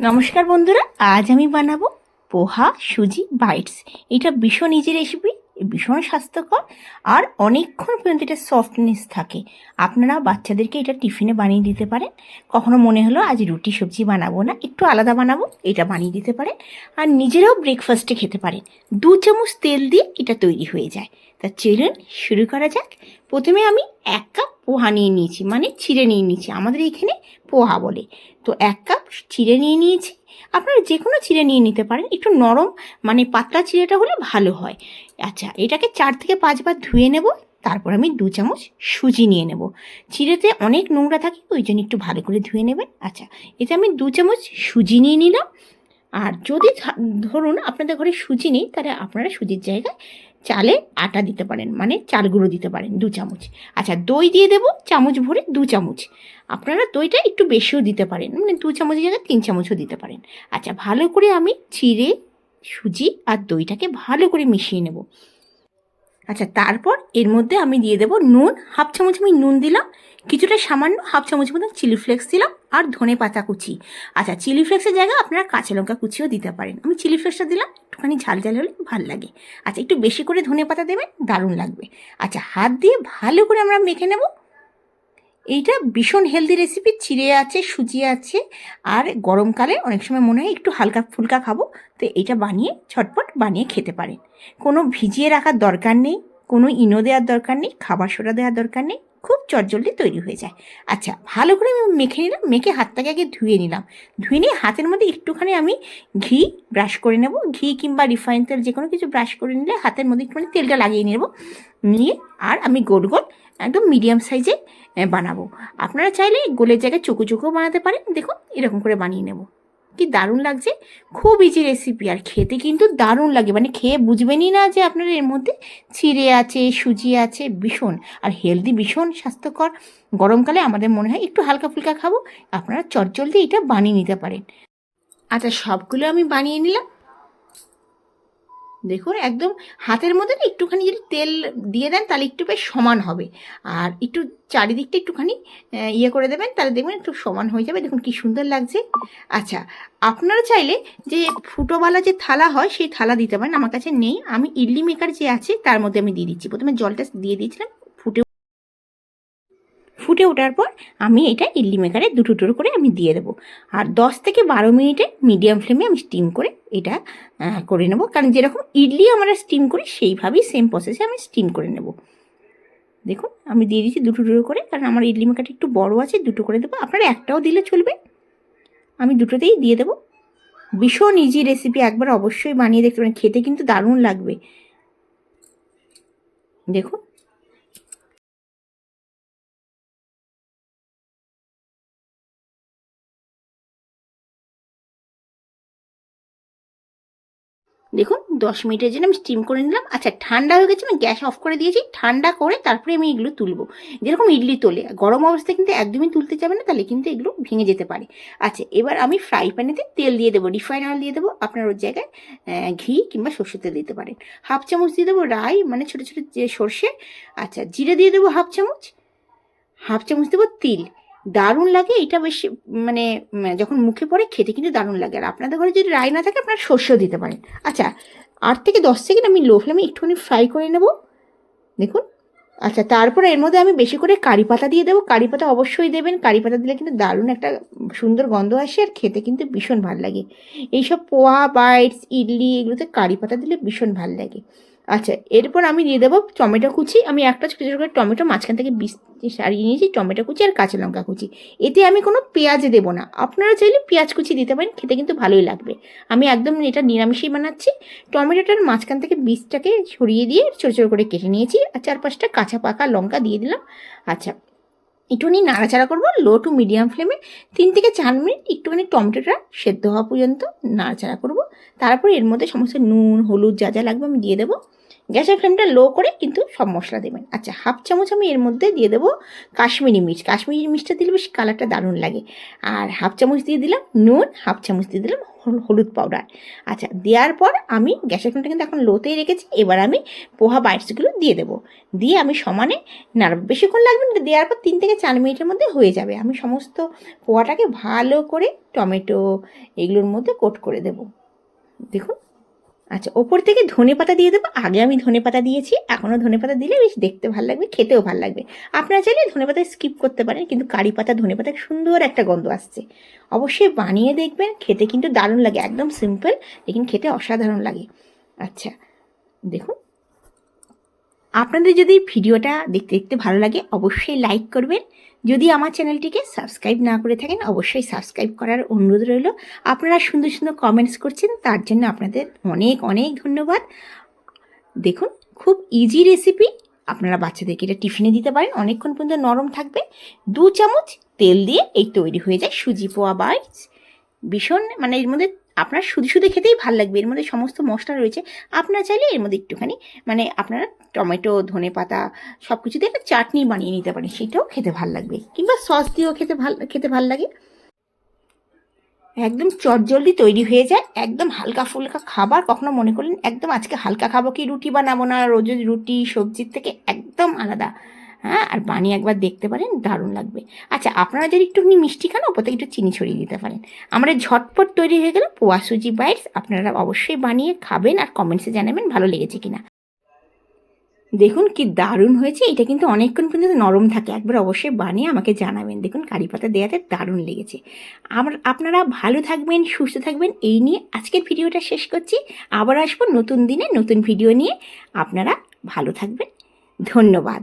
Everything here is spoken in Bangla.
নমস্কার বন্ধুরা আজ আমি বানাবো পোহা সুজি বাইটস। এটা ভীষণ ইজি রেসিপি ভীষণ স্বাস্থ্যকর আর অনেকক্ষণ পর্যন্ত এটা সফটনেস থাকে। আপনারা বাচ্চাদেরকে এটা টিফিনে বানিয়ে দিতে পারেন। কখনো মনে হলো আজ রুটি সবজি বানাবো না, একটু আলাদা বানাবো, এটা বানিয়ে দিতে পারেন। আর নিজেরাও ব্রেকফাস্টে খেতে পারেন। দু চামচ তেল দিয়ে এটা তৈরি হয়ে যায়। তা চলুন শুরু করা যাক। প্রথমে আমি এক কাপ পোহা নিয়ে নিয়েছি মানে চিড়ে নিয়ে নিয়েছি, আমাদের এখানে পোহা বলে। তো এক কাপ চিড়ে নিয়ে নিয়েছি আপনারা যে কোনো চিড়ে নিয়ে নিতে পারেন। একটু নরম মানে পাতলা চিড়েটা হলে ভালো হয়। আচ্ছা এটাকে চার থেকে পাঁচবার ধুয়ে নেব, তারপর আমি দু চামচ সুজি নিয়ে নেব। চিড়েতে অনেক নোংরা থাকে ওই জন্য একটু ভালো করে ধুয়ে নেবেন। আচ্ছা এতে আমি দু চামচ সুজি নিয়ে নিলাম। আর যদি ধরুন আপনাদের ঘরে সুজি নেই, তাহলে আপনারা সুজির জায়গায় চালে আটা দিতে পারেন মানে চাল গুঁড়ো দিতে পারেন দু চামচ। আচ্ছা দই দিয়ে দেবো চামচ ভরে দু চামচ। আপনারা দইটা একটু বেশিও দিতে পারেন মানে দু চামচের জায়গায় তিন চামচও দিতে পারেন। আচ্ছা ভালো করে আমি চিড়ে, সুজি আর দইটাকে ভালো করে মিশিয়ে নেব। আচ্ছা তারপর এর মধ্যে আমি দিয়ে দেবো নুন, হাফ চামচ আমি নুন দিলাম, কিছুটা সামান্য হাফ চামচ মতন চিলি ফ্লেক্স দিলাম আর ধনে পাতা কুচি। আচ্ছা চিলি ফ্লেক্সের জায়গায় আপনারা কাঁচা লঙ্কা কুচিও দিতে পারেন। আমি চিলি ফ্লেক্সটা দিলাম একটুখানি ঝাল ঝাল হলে ভালো লাগে। আচ্ছা একটু বেশি করে ধনে পাতা দেবেন, দারুণ লাগবে। আচ্ছা হাত দিয়ে ভালো করে আমরা মেখে নেব। এইটা ভীষণ হেলদি রেসিপি চিড়ে আছে, সুজি আছে, আর গরমকালে অনেক সময় মনে হয় একটু হালকা ফুলকা খাব। তো এইটা বানিয়ে ছটপট বানিয়ে খেতে পারেন। কোনো ভিজিয়ে রাখার দরকার নেই। কোনো ইনো দেওয়ার দরকার নেই, খাবার সোডা দেওয়ার দরকার নেই, খুব চটজলদি তৈরি হয়ে যায়। আচ্ছা ভালো করে আমি মেখে নিলাম, মেখে হাতটাকে আগে ধুয়ে নিলাম। ধুয়ে নিয়ে হাতের মধ্যে একটুখানি আমি ঘি ব্রাশ করে নেব। ঘি কিংবা রিফাইন তেল যে কোনো কিছু ব্রাশ করে নিলে হাতের মধ্যে একটুখানি তেলটা লাগিয়ে নেব। নিয়ে আর আমি গোল গোল একদম মিডিয়াম সাইজে বানাবো। আপনারা চাইলে গোলের জায়গায় চুকু চুকু বানাতে পারেন। দেখুন, এরকম করে বানিয়ে নেব। কি দারুণ লাগছে। খুব ইজি রেসিপি আর খেতে কিন্তু দারুণ লাগে। মানে খেয়ে বুঝবেনই না যে আপনার এর মধ্যে চিড়ে আছে, সুজি আছে, ভীষণ। আর হেলদি ভীষণ স্বাস্থ্যকর গরমকালে আমাদের মনে হয় একটু হালকা ফুলকা খাব। আপনারা চটজলদি এটা বানিয়ে নিতে পারেন। আচ্ছা সবগুলো আমি বানিয়ে নিলাম। দেখুন, একদম হাতের মধ্যে না একটুখানি যদি তেল দিয়ে দেন তাহলে একটু বেশ সমান হবে। আর একটু চারিদিকটা একটুখানি ইয়ে করে দেবেন, তাহলে দেখবেন একটু সমান হয়ে যাবে। দেখুন কি সুন্দর লাগছে। আচ্ছা আপনারা চাইলে যে ফুটোওয়ালা যে থালা হয়, সেই থালা দিতে পারেন। আমার কাছে নেই। আমি ইডলি মেকার যে আছে, তার মধ্যে আমি দিয়ে দিচ্ছি। প্রথমে জলটা দিয়ে দিয়েছিলাম। ফুটে ওঠার পর আমি এটা ইডলি মেকারে দুটো টুকরো করে আমি দিয়ে দেবো। আর দশ থেকে বারো মিনিটে মিডিয়াম ফ্লেমে আমি স্টিম করে এটা করে নেব। কারণ যেরকম ইডলি আমরা স্টিম করি, সেইভাবেই সেম প্রসেসে আমি স্টিম করে নেব। দেখুন, আমি দিয়ে দিচ্ছি দুটো টুকরো করে। কারণ আমার ইডলি মেকারটা একটু বড় আছে, দুটো করে দেবো। আপনারা একটাও দিলে চলবে। আমি দুটোতেই দিয়ে দেবো। ভীষণ ইজি রেসিপি একবার অবশ্যই বানিয়ে দেখতে পারেন। খেতে কিন্তু দারুণ লাগবে। দেখুন দেখুন, দশ মিনিটের জন্য আমি স্টিম করে নিলাম। আচ্ছা ঠান্ডা হয়ে গেছে, আমি গ্যাস অফ করে দিয়েছি। ঠান্ডা করে তারপরে আমি এগুলো তুলবো। যেরকম ইডলি তোলে। গরম অবস্থায় কিন্তু একদমই তুলতে যাবে না, তাহলে কিন্তু এগুলো ভেঙে যেতে পারে। আচ্ছা এবার আমি ফ্রাই প্যানেতে তেল দিয়ে দেবো রিফাইন অয়েল দিয়ে দেবো। আপনার ওর জায়গায় ঘি কিংবা সর্ষের তেল দিতে পারেন। হাফ চামচ দিয়ে দেবো রাই মানে ছোটো ছোটো যে সর্ষে। আচ্ছা জিরে দিয়ে দেবো হাফ চামচ। হাফ চামচ দেবো তিল। দারুণ লাগে, এটা বেশ মানে যখন মুখে পড়ে খেতে কিন্তু দারুণ লাগে। আর আপনাদের ঘরে যদি রায় না থাকে, আপনারা সর্ষেও দিতে পারেন। আচ্ছা আট থেকে দশ সেকেন্ড আমি লো ফ্লেমে একটুখানি ফ্রাই করে নেব। দেখুন। আচ্ছা তারপরে এর মধ্যে আমি বেশি করে কারি পাতা দিয়ে দেবো। কারি পাতা অবশ্যই দেবেন। কারি পাতা দিলে কিন্তু দারুণ একটা সুন্দর গন্ধ আসে আর খেতে কিন্তু ভীষণ ভালো লাগে। এইসব পোয়া, বাইটস, ইডলি, এগুলোতে কারি পাতা দিলে ভীষণ ভালো লাগে। আচ্ছা এরপর আমি দিয়ে দেবো টমেটো কুচি। আমি একটা ছোটো ছোটো করে টমেটো, মাঝখান থেকে বিষ সারিয়ে নিয়েছি, টমেটো কুচি আর কাঁচা লঙ্কা কুচি। এতে আমি কোনো পেঁয়াজ দেবো না। আপনারা চাইলে পেঁয়াজ কুচি দিতে পারেন, খেতে কিন্তু ভালোই লাগবে। আমি একদম এটা নিরামিষই বানাচ্ছি। টমেটোটার মাঝখান থেকে বীজটাকে ছড়িয়ে দিয়ে ছোটো ছোটো করে কেটে নিয়েছি আর চার পাঁচটা কাঁচা পাকা লঙ্কা দিয়ে দিলাম। আচ্ছা একটুখানি নাড়াচাড়া করব, লো টু মিডিয়াম ফ্লেমে। তিন থেকে চার মিনিট একটুখানি টমেটোটা সেদ্ধ হওয়া পর্যন্ত নাড়াচাড়া করব। তারপর এর মধ্যে সমস্ত নুন, হলুদ যা যা লাগবে আমি দিয়ে দেবো। গ্যাসের ফ্লেমটা লো করে কিন্তু সব মশলা দেবেন। আচ্ছা হাফ চামচ আমি এর মধ্যে দিয়ে দেবো কাশ্মীরি মির্চ। কাশ্মীরি মির্চটা দিলে বেশ কালারটা দারুণ লাগে। আর হাফ চামচ দিয়ে দিলাম নুন, হাফ চামচ দিয়ে দিলাম হল- হলুদ পাউডার আচ্ছা দেওয়ার পর আমি গ্যাসের ফ্লেমটা কিন্তু এখন লোতেই রেখেছি। এবার আমি পোহা বাইটসগুলো দিয়ে দেবো। দিয়ে আমি সমানে নাড়ব বেশিক্ষণ লাগবে না, দেওয়ার পর তিন থেকে চার মিনিটের মধ্যে হয়ে যাবে। আমি সমস্ত পোহাটাকে ভালো করে টমেটো এগুলোর মধ্যে কোট করে দেবো। দেখুন আচ্ছা ওপর থেকে ধনে পাতা দিয়ে দেবো। আগে আমি ধনে পাতা দিয়েছি, এখনও ধনে পাতা দিলে বেশ দেখতে ভালো লাগবে, খেতেও ভালো লাগবে। আপনারা চাইলে ধনে পাতা স্কিপ করতে পারেন, কিন্তু কারি পাতা, ধনে পাতা সুন্দর একটা গন্ধ আসছে। অবশ্যই বানিয়ে দেখবেন, খেতে কিন্তু দারুণ লাগে, একদম সিম্পল লেকিন খেতে অসাধারণ লাগে। আচ্ছা দেখুন। আপনাদের যদি ভিডিওটা দেখতে দেখতে ভালো লাগে, অবশ্যই লাইক করবেন। যদি আমার চ্যানেলটিকে সাবস্ক্রাইব না করে থাকেন, অবশ্যই সাবস্ক্রাইব করার অনুরোধ রইল। আপনারা সুন্দর সুন্দর কমেন্টস করছেন, তার জন্য আপনাদের অনেক অনেক ধন্যবাদ। দেখুন, খুব ইজি রেসিপি আপনারা বাচ্চাদেরকে এটা টিফিনে দিতে পারেন। অনেকক্ষণ পর্যন্ত নরম থাকবে। দু চামচ তেল দিয়ে এই তৈরি হয়ে যায় সুজি পোয়া বাইটস। ভীষণ মানে এর মধ্যে আপনার শুধু শুধু খেতেই ভালো লাগবে। এর মধ্যে সমস্ত মশলা রয়েছে। আপনারা চাইলে এর মধ্যে একটুখানি মানে আপনারা টমেটো, ধনে পাতা সব কিছু দিয়ে একটা চাটনি বানিয়ে নিতে পারেন। সেটাও খেতে ভালো লাগবে। কিংবা সস দিয়েও খেতে ভালো খেতে ভালো লাগে। একদম চটজলদি তৈরি হয়ে যায়। একদম হালকা ফুলকা খাবার কখনো মনে করলেন, একদম আজকে হালকা খাব কি রুটি বানাবো না রোজ রুটি, সবজির থেকে একদম আলাদা। হ্যাঁ আর বানিয়ে একবার দেখতে পারেন, দারুণ লাগবে। আচ্ছা আপনারা যদি একটুখানি মিষ্টি খান, ওপর থেকে একটু চিনি ছড়িয়ে দিতে পারেন। আমরা ঝটপট তৈরি হয়ে গেল পোয়া সুজি বাইটস। আপনারা অবশ্যই বানিয়ে খাবেন আর কমেন্টসে জানাবেন ভালো লেগেছে কিনা। দেখুন কি দারুণ হয়েছে, এটা কিন্তু অনেকক্ষণ পর্যন্ত নরম থাকে। একবার অবশ্যই বানিয়ে আমাকে জানাবেন। দেখুন, কারি পাতা দেওয়াতে দারুণ লেগেছে। আমার, আপনারা ভালো থাকবেন, সুস্থ থাকবেন, এই নিয়ে আজকের ভিডিওটা শেষ করছি। আবার আসব নতুন দিনে নতুন ভিডিও নিয়ে। আপনারা ভালো থাকবেন। ধন্যবাদ।